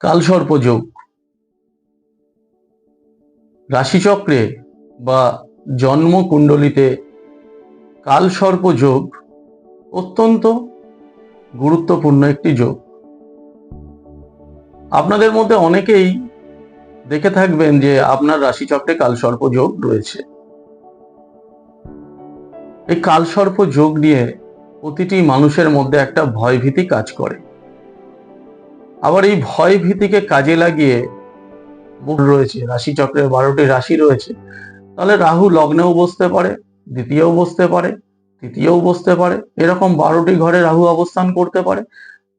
কালসর্প যোগ। রাশিচক্রে বা জন্মকুণ্ডলিতে কালসর্প যোগ অত্যন্ত গুরুত্বপূর্ণ একটি যোগ। আপনাদের মধ্যে অনেকেই দেখে থাকবেন যে আপনার রাশিচক্রে কালসর্প যোগ রয়েছে। এই কালসর্প যোগ নিয়ে প্রতিটি মানুষের মধ্যে একটা ভয়ভীতি কাজ করে। আবার এই ভয় ভীতিকে কাজে লাগিয়ে বুক রয়েছে, রাশি চক্রের বারোটি রাশি রয়েছে। তাহলে রাহু লগ্নেও বসতে পারে, দ্বিতীয়ও বসতে পারে, তৃতীয়ও বসতে পারে, এরকম বারোটি ঘরে রাহু অবস্থান করতে পারে।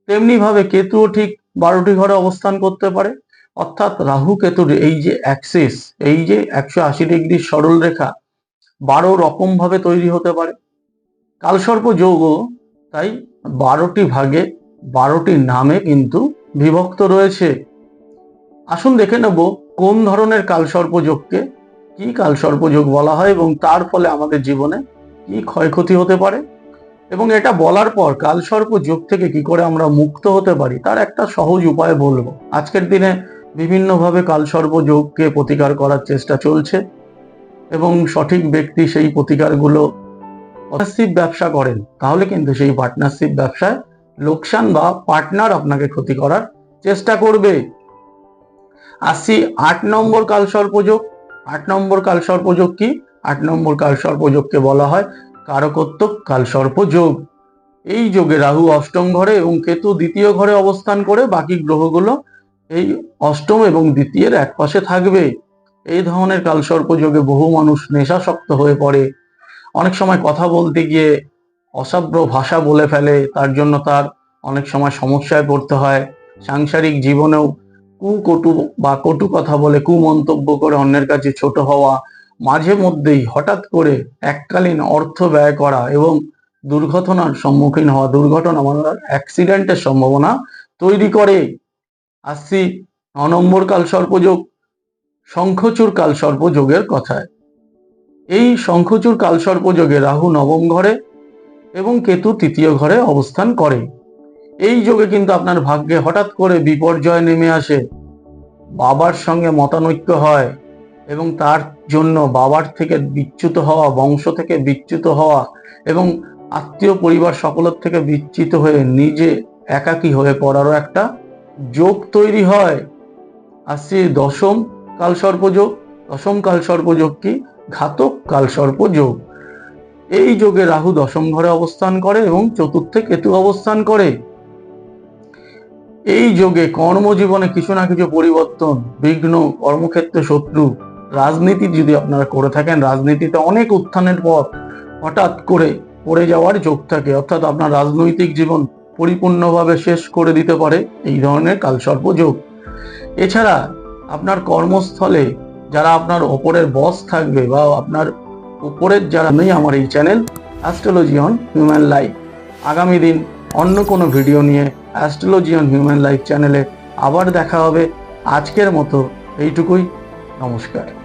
তেমনি ভাবে কেতুও ঠিক বারোটি ঘরে অবস্থান করতে পারে। অর্থাৎ রাহু কেতুর এই যে অ্যাক্সিস এই যে একশো আশি ডিগ্রি সরল রেখা, বারো রকম ভাবে তৈরি হতে পারে। কালসর্প যৌগ তাই বারোটি ভাগে বারোটি নামে কিন্তু বিভক্ত রয়েছে। আসুন দেখে নেব কোন ধরনের কালসর্প যোগকে কি কালসর্প যোগ বলা হয় এবং তার ফলে আমাদের জীবনে কি ক্ষয়ক্ষতি হতে পারে। এবং এটা বলার পর কালসর্প যোগ থেকে কি করে আমরা মুক্ত হতে পারি তার একটা সহজ উপায় বলব। আজকের দিনে বিভিন্নভাবে কালসর্প যোগকে প্রতিকার করার চেষ্টা চলছে এবং সঠিক ব্যক্তি সেই প্রতিকারগুলো পার্টনারশিপ ব্যবসা করেন। তাহলে কিন্তু সেই পার্টনারশিপ ব্যবসায় লোকসান বা পার্টনার আপনাকে ক্ষতি করার চেষ্টা করবে। আসি আট নম্বর কাল সর্পযোগ আট নম্বর কাল সর্পযোগ কি? আট নম্বর কাল সর্পযোগকে বলা হয় কারকত্ব কাল সর্পযোগ এই যোগে রাহু অষ্টম ঘরে এবং কেতু দ্বিতীয় ঘরে অবস্থান করে বাকি গ্রহগুলো এই অষ্টম এবং দ্বিতীয়ের এক পাশে থাকবে। এই ধরনের কালসর্প যোগে বহু মানুষ নেশাসক্ত হয়ে পড়ে। অনেক সময় কথা বলতে গিয়ে অসাব্র ভাষা বলে ফেলে, তার জন্য তার অনেক সময় সমস্যায় পড়তে হয়। সাংসারিক জীবনেও কুকটু বা কটু কথা বলে কুমন্তব্য করে অন্যের কাছে ছোট হওয়া, মাঝে মধ্যেই হঠাৎ করে এককালীন অর্থ ব্যয় করা এবং দুর্ঘটনার সম্মুখীন হওয়া, দুর্ঘটনা মানে অ্যাক্সিডেন্টের সম্ভাবনা তৈরি করে। আসছি ন নম্বর কাল সর্পযোগ শঙ্খচূর কাল সর্পযোগের কথায়। এই শঙ্খচুর কাল সর্পযোগে রাহু নবম ঘরে এবং কেতু তৃতীয় ঘরে অবস্থান করে। এই যোগে কিন্তু আপনার ভাগ্যে হঠাৎ করে বিপর্যয় নেমে আসে। বাবার সঙ্গে মতানৈক্য হয় এবং তার জন্য বাবার থেকে বিচ্যুত হওয়া, বংশ থেকে বিচ্যুত হওয়া এবং আত্মীয় পরিবার সকলের থেকে বিচ্যুত হয়ে নিজে একাকী হয়ে পড়ারও একটা যোগ তৈরি হয়। আসছে দশম কালসর্পযোগ। দশম কালসর্পযোগ কি? ঘাতক কালসর্পযোগ। এই যোগে রাহু দশম ঘরে অবস্থান করে এবং চতুর্থে কেতু অবস্থান করে। এই যোগে কর্মজীবনে কিছু না কিছু পরিবর্তন, বিঘ্ন, কর্মক্ষেত্রে শত্রু, রাজনীতি যদি আপনারা করে থাকেন রাজনীতিতে অনেক উত্থানের পর হঠাৎ করে পড়ে যাওয়ার যোগ থাকে। অর্থাৎ আপনার রাজনৈতিক জীবন পরিপূর্ণভাবে শেষ করে দিতে পারে এই ধরনের কালসর্প যোগ। এছাড়া আপনার কর্মস্থলে যারা আপনার ওপরের বস থাকবে বা আপনার উপরের যারা নেই আমার এই channel astrology on human life আগামী দিন অন্য কোনো ভিডিও নিয়ে অ্যাস্ট্রোলজি অন হিউম্যান লাইফ চ্যানেলে আবার দেখা হবে। আজকের মতো এইটুকুই। নমস্কার।